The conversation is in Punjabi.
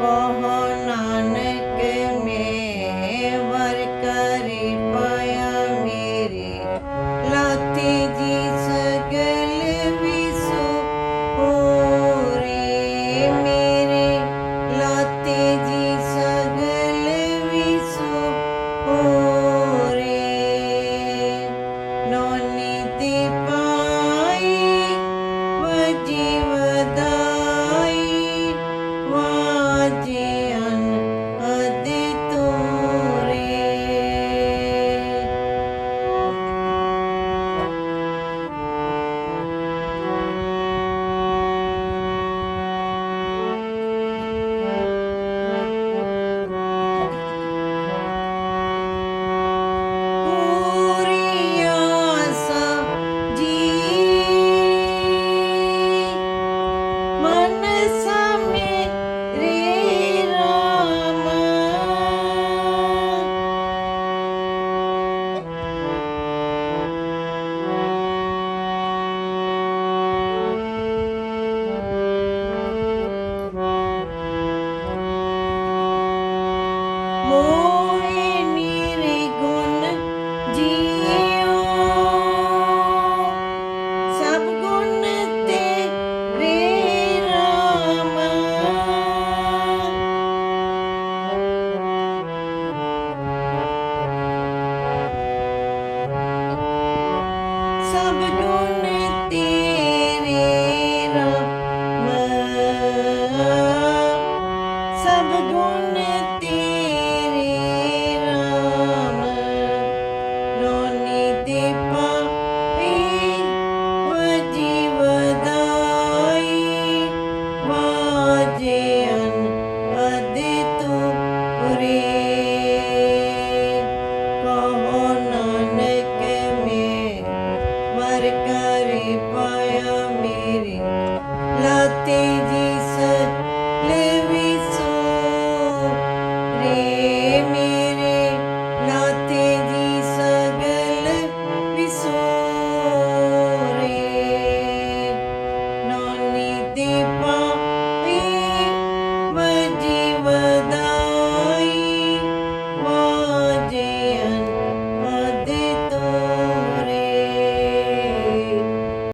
কহনান ਸਭ ਗੁਣ ਤੇਰੇ ਰਾਮ ਸਭ ਗੁਣ ਤੇਰੇ